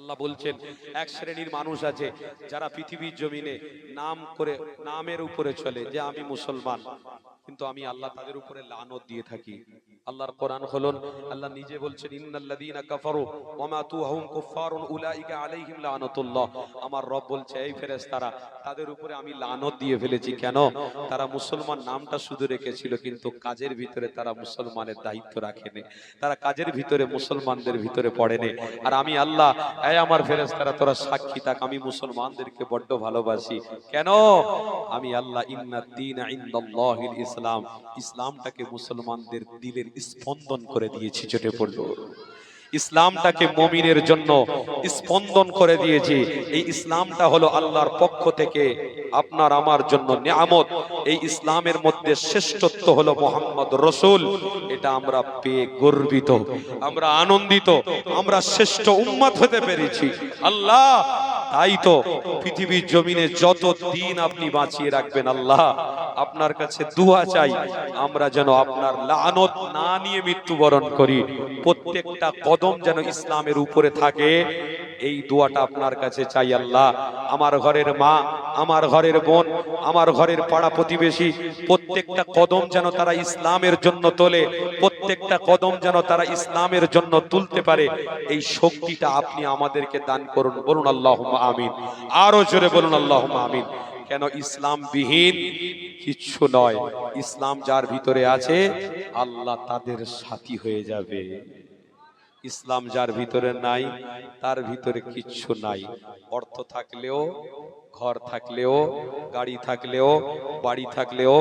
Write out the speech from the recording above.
আল্লাহ বলছেন, এক শ্রেণির মানুষ আছে যারা পৃথিবীর জমিনে নাম করে, নামের উপরে চলে যে আমি মুসলমান, কিন্তু আমি আল্লাহ তাদের উপরে লানত দিয়ে থাকি। আল্লাহর কোরআন হলন আল্লাহ নিজে বলছেন, ইন্নাল্লাযীনা কাফারু ওয়া মাতু হুম কুফফারুন উলাইকা আলাইহিম লানাতুল্লাহ। আমার রব বলছে, এই ফেরেশতারা, তাদের উপরে আমি লানত দিয়ে ফেলেছি। কেন? তারা মুসলমান নামটা শুধু রেখেছিল, কিন্তু কাজের ভিতরে তারা মুসলমানের দায়িত্ব রাখেনি। তারা কাজের ভিতরে মুসলমানদের ভিতরে পড়েনি। আর আমি আল্লাহ, এই আমার ফেরেশতারা, তোরা সাক্ষী থাক, আমি মুসলমানদেরকে বড্ড ভালোবাসি। কেন? আমি আল্লাহ ইন্নাদ দীন ইনদাল্লাহিল ইসলাম। ইসলামটাকে মুসলমানদের দিলের স্পন্দন করে দিয়েছি চটে পড়ল ইসলামটাকে মমিনের জন্য স্পন্দন করে দিয়েছি। এই ইসলামটা হলো আল্লাহর পক্ষ থেকে আপনার, আমার জন্য নিয়ামত। এই ইসলামের মধ্যে শ্রেষ্ঠত্ব হলো মোহাম্মদ রসুল। এটা আমরা পেয়ে গর্বিত, আমরা আনন্দিত, আমরা শ্রেষ্ঠ উম্মত হতে পেরেছি। আল্লাহ তাই তো পৃথিবীর জমিনে যত দিন আপনি বাঁচিয়ে রাখবেন আল্লাহ, আপনার কাছে দুয়া চাই, আমরা যেন আপনার লানত না নিয়ে মৃত্যুবরণ করি। প্রত্যেকটা কদম যেন ইসলামের উপরে থাকে, এই দোয়াটা আপনার কাছে চাই আল্লাহ। আমার ঘরের মা, আমার ঘরের বোন, আমার ঘরের পাড়া প্রতিবেশী, প্রত্যেকটা কদম যেন তারা ইসলামের জন্য তোলে, প্রত্যেকটা কদম যেন তারা ইসলামের জন্য তুলতে পারে, এই শক্তিটা আপনি আমাদেরকে দান করুন। বলুন আল্লাহ আমিন। আরও জোরে বলুন আল্লাহ আমিন। কেন ইসলাম বিহীন কিচ্ছু নয়। ইসলাম যার ভিতরে আছে, আল্লাহ তাদের সাথী হয়ে যাবে। ইসলাম যার ভিতরে নাই, তার ভিতরে কিচ্ছু নাই। অর্থ থাকলেও, ঘর থাকলেও, গাড়ি থাকলেও, বাড়ি থাকলেও